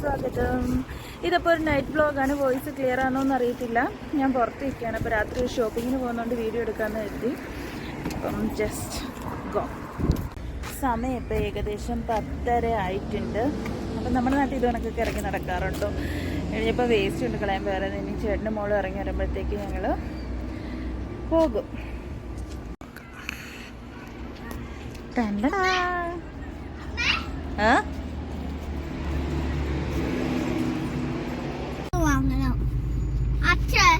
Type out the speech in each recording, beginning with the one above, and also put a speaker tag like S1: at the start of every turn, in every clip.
S1: സ്വാഗതം. ഇതിപ്പോൾ ഒരു നൈറ്റ് വ്ളോഗാണ് വോയിസ് ക്ലിയർ ആണോ എന്ന് അറിയത്തില്ല. ഞാൻ പുറത്ത് അപ്പോൾ രാത്രി ഷോപ്പിങ്ങിന് പോകുന്നതുകൊണ്ട് വീഡിയോ എടുക്കാമെന്ന് കരുതി. അപ്പം ജസ്റ്റ് ഗോ സമയം ഇപ്പോൾ ഏകദേശം പത്തര ആയിട്ടുണ്ട്. അപ്പം നമ്മുടെ നാട്ടിൽ ഇത് കണക്കൊക്കെ ഇറങ്ങി നടക്കാറുണ്ടോ. കഴിഞ്ഞപ്പോൾ വേസ്റ്റ് ഉണ്ട് കളയാൻ വേറെ ഇനി ചേട്ടന്റെ മോൾ ഇറങ്ങി വരുമ്പോഴത്തേക്ക് ഞങ്ങൾ പോകും. ആ
S2: വാങ്ങണം അച്ഛൻ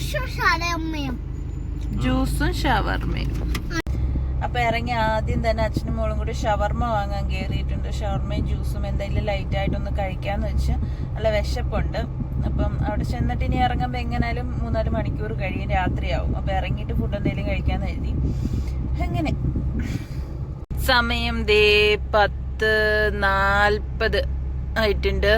S2: ദോഷം ശരമ്മയും
S1: ജ്യൂസും ഷവർമയും. അപ്പൊ ഇറങ്ങി ആദ്യം തന്നെ അച്ഛനും മോളും കൂടി ഷവർമ വാങ്ങാൻ കയറിയിട്ടുണ്ട് ഷവർമയും ജ്യൂസും എന്തെങ്കിലും ലൈറ്റ് ആയിട്ടൊന്ന് കഴിക്കാന്ന് വെച്ച് നല്ല വിശപ്പുണ്ട്. അപ്പം അവിടെ ചെന്നിട്ട് ഇനി ഇറങ്ങുമ്പോൾ എങ്ങനായാലും മൂന്നാൽ മണിക്കൂർ കഴിയും രാത്രിയാവും. അപ്പൊ ഇറങ്ങിയിട്ട് ഫുഡ് എന്തെങ്കിലും കഴിക്കാന്ന് കരുതി. അങ്ങനെ. സമയം ദേ പത്ത് നാൽപ്പത് ആയിട്ടുണ്ട്.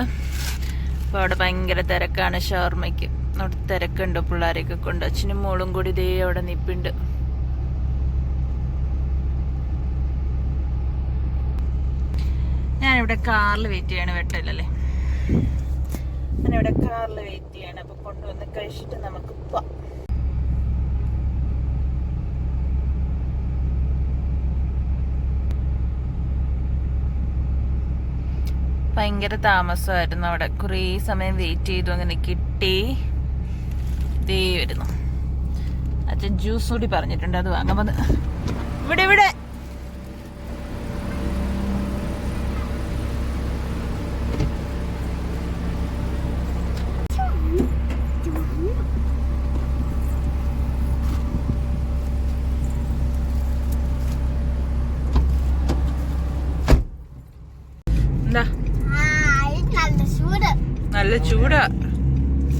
S1: അപ്പോൾ അവിടെ ഭയങ്കര തിരക്കാണ് ഷവർമയ്ക്ക്. അവിടെ തിരക്കുണ്ട് പിള്ളേരെയൊക്കെ കൊണ്ട്. അച്ഛനും മോളും കൂടി ദേ അവിടെ നിപ്പുണ്ട്. ഞാനിവിടെ കാറിൽ വെയിറ്റ് ചെയ്യാണ് വെട്ടല്ലേ. ഞാനിവിടെ കാറിൽ വെയിറ്റ് ചെയ്യാണ്. അപ്പൊ കൊണ്ടുവന്ന് കഴിച്ചിട്ട് നമുക്ക് പോവാം. ഭയങ്കര താമസമായിരുന്നു അവിടെ. കുറേ സമയം വെയിറ്റ് ചെയ്തു അങ്ങനെ കിട്ടി. ദേ വരുന്നു. അച്ഛൻ ജ്യൂസ് കൂടി പറഞ്ഞിട്ടുണ്ട് അത് വാങ്ങുമ്പോൾ വന്ന്. ഇവിടെ ഇവിടെ. ചൂടാ.
S2: നല്ല ചൂട്
S1: നല്ല ചൂടാ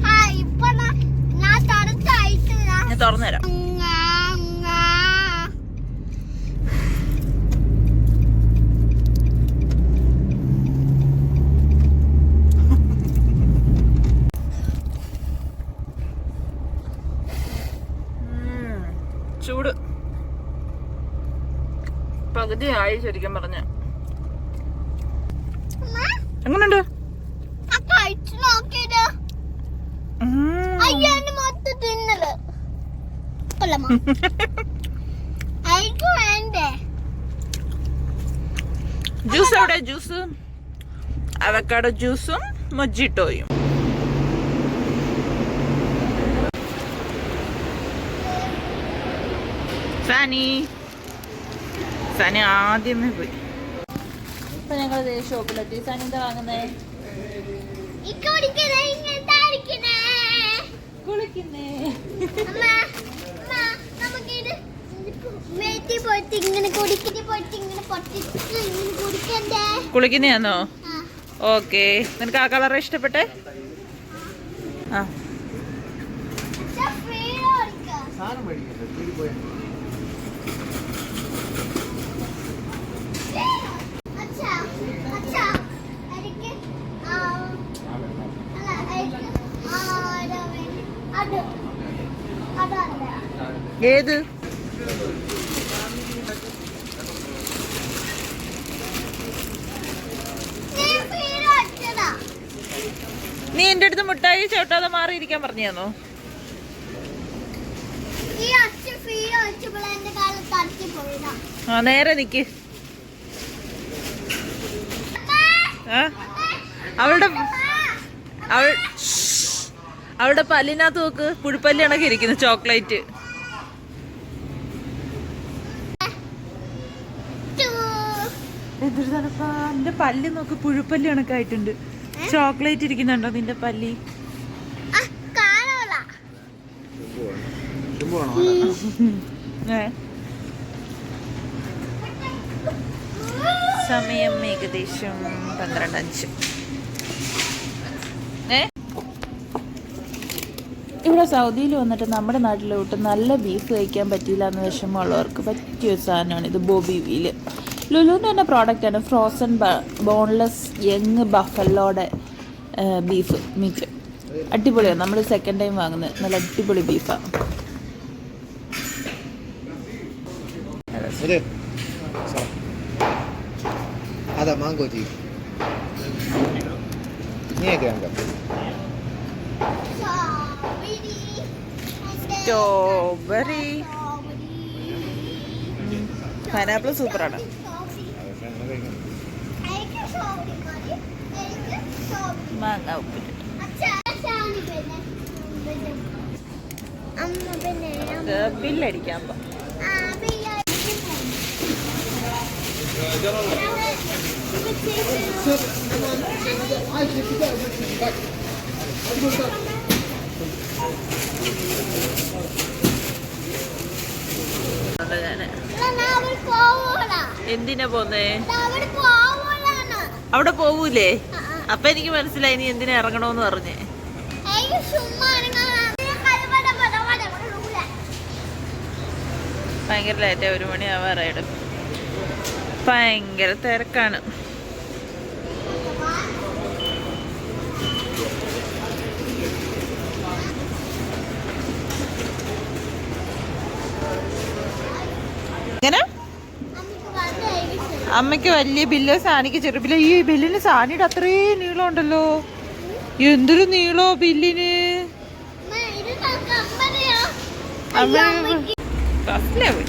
S2: ആ ഇപ്പൊ ന- ഞാൻ തണുത്തായിട്ട് ഞാൻ തുറന്നു.
S1: ഉം. ചൂട് പകുതിയായി ശരിക്കും പറഞ്ഞ
S2: അമ്മ, കൊള്ളാമോ എനിക്ക് വേണ്ടേ
S1: ജ്യൂസ് എവിടെ? ജ്യൂസ് അവക്കാടോ ജ്യൂസും മൊജിറ്റോയും സനി. സനി ആദ്യമേ പോയി. ഇപ്പൊ ഞങ്ങൾ ഷോപ്പിലെത്തി. സനി എന്താ വാങ്ങുന്നേ? കുളിക്കുന്നേ.
S2: ആ.
S1: ഓക്കെ. നിനക്ക് ആ കളർ ഇഷ്ടപ്പെട്ടെ? ആ.
S2: അച്ഛാ, വീട് ഓടിക്കാം. അച്ഛാ, അച്ഛാ, എനിക്ക് ആ, അല്ല, എനിക്ക് ആ, ഇത് വേണം. അത് അതല്ല
S1: ഏത്
S2: നീ വീട് ഓടിച്ചതാ.
S1: നീ എന്റെ അടുത്ത് മുട്ടായി ചോട്ടാതെ മാറിയിരിക്കാൻ പറഞ്ഞു തന്നോ ആ നേരെ നിക്ക്. അവളുടെ അവൾ അവളുടെ പല്ലിനകത്ത് നോക്ക്. പുഴുപ്പല്ലി ഇണക്കി ഇരിക്കുന്നു ചോക്ലേറ്റ്. എന്റെ പല്ല് നോക്ക് പുഴുപ്പല്ലി കണക്കായിട്ടുണ്ട്. ചോക്ലേറ്റ് ഇരിക്കുന്നുണ്ടോ നിന്റെ പല്ലി? സമയം ഏകദേശം പന്ത്രണ്ട് അഞ്ച് ഇവിടെ സൗദിയിൽ വന്നിട്ട് നമ്മുടെ നാട്ടിലോട്ട് നല്ല ബീഫ് കഴിക്കാൻ പറ്റിയില്ല എന്ന് വിഷമമുള്ളവർക്ക് പറ്റിയ ഒരു സാധനമാണ് ഇത് ബോബി വീൽ. ലുലുവിന്റെ തന്നെ പ്രോഡക്റ്റാണ് ഫ്രോസൺ ബോൺലെസ് യങ് ബഫലോടെ ബീഫ് മീറ്റ് അടിപൊളിയാണ്. നമ്മൾ സെക്കൻഡ് ടൈം വാങ്ങുന്നത്. നല്ല അടിപൊളി ബീഫാണ്
S3: അതാ മാങ്കോ ജി.
S1: സ്ട്രോബെറി പൈനാപ്പിൾ സൂപ്പറാണ് മാങ്ങ ഉപ്പിട്ട്.
S2: അമ്മ പിന്നെ
S1: നമുക്ക് ബില്ലടിക്കാൻ പോ.
S2: ആ പിന്നെ
S1: ഞാൻ.
S2: അവിടെ പോവൂല
S1: എന്തിനാ പോന്നേ?
S2: അവിടെ
S1: പോവൂലേ. അപ്പൊ എനിക്ക് മനസ്സിലായി നീ എന്തിനാ ഇറങ്ങണോന്ന് പറഞ്ഞേ. ഭയങ്കര ലേറ്റ് ഒരു മണി ആവാറായിട്ട് ഭയങ്കര തിരക്കാണ് എങ്ങനെ. അമ്മയ്ക്ക് വലിയ ബില്ല് സാനിക്ക് ചെറു ബില്ല്. ഈ ബില്ലിന് സാനിയുടെ അത്രയും നീളം ഉണ്ടല്ലോ. എന്തൊരു നീളോ ബില്ലിന്?
S2: അമ്മ,
S1: അങ്ങോട്ട്
S2: അയ്യോ, അമ്മയ്ക്ക്
S1: ഫസ്റ്റിലേ പോയി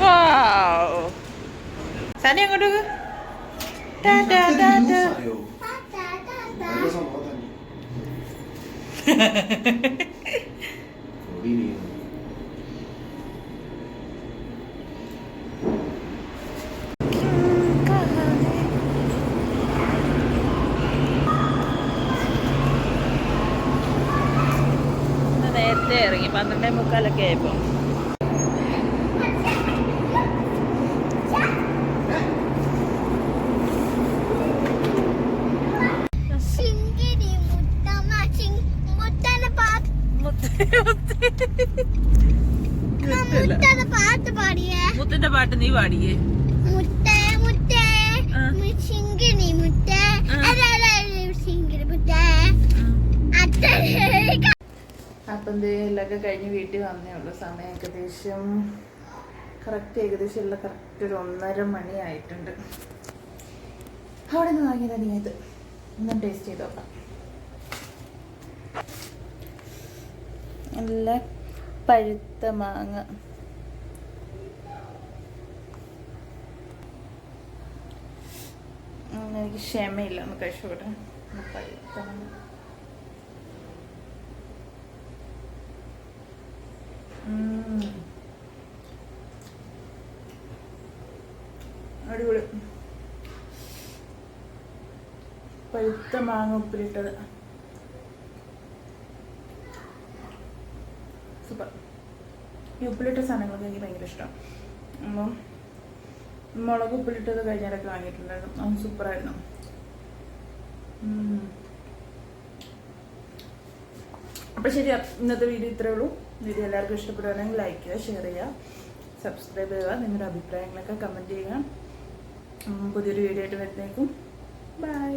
S1: വാവ്. സാനി അങ്ങോട്ട് പോ. ടാ, ടാ, ടാ, ടാ.
S2: താ, താ, താ, താ.
S1: ഇന്ന് നേരത്തെ ഇറങ്ങി പന്ത്രണ്ടേ മുക്കാലൊക്കെ ആയപ്പോ.
S2: ശിങ്കിടി മുത്തമ്മ, ശിങ്- മുത്തന്റെ പാട്ട്
S1: നീ പാടിയേ.
S2: മുത്തേ മുത്തേ
S1: ആ.
S2: മു- ശിങ്കിടി മുത്തേ.
S1: ആ. അപ്പം എല്ലൊക്കെ കഴിഞ്ഞ് വീട്ടിൽ വന്നേ ഉള്ളൂ. സമയം ഏകദേശം കറക്റ്റ് ഏകദേശം ഉള്ള കറക്റ്റ് ഒരു ഒന്നര മണി ആയിട്ടുണ്ട് അവിടെ നിന്ന് വാങ്ങിയതാണ് ഞാൻ ഇത്? ഒന്ന് ടേസ്റ്റ് ചെയ്ത് നോക്കാം. നല്ല പഴുത്ത മാങ്ങ. എനിക്ക് ക്ഷമയില്ല ഒന്ന് കഴിച്ചോട്ടെ പഴുത്ത മാങ്ങ. അടിപൊളി. പഴുത്ത മാങ്ങ ഉപ്പിലിട്ടത്. സൂപ്പർ. ഈ ഉപ്പിലിട്ട സാധനങ്ങളൊക്കെ എനിക്ക് ഭയങ്കര ഇഷ്ടമാണ് അപ്പം മുളക് ഉപ്പിലിട്ടത് കഴിഞ്ഞാലൊക്കെ വാങ്ങിയിട്ടുണ്ടായിരുന്നു. അത് സൂപ്പറായിരുന്നു. അപ്പോൾ ശരി ഇന്നത്തെ വീഡിയോ ഇത്രേ ഉള്ളൂ. വീഡിയോ എല്ലാവർക്കും ഇഷ്ടപ്പെടുകയാണെങ്കിൽ ലൈക്ക് ചെയ്യുക ഷെയർ ചെയ്യുക സബ്സ്ക്രൈബ് ചെയ്യുക നിങ്ങളുടെ അഭിപ്രായങ്ങളൊക്കെ കമന്റ് ചെയ്യുക. പുതിയൊരു വീഡിയോ ആയിട്ട് വരുന്നേക്കും. ബൈ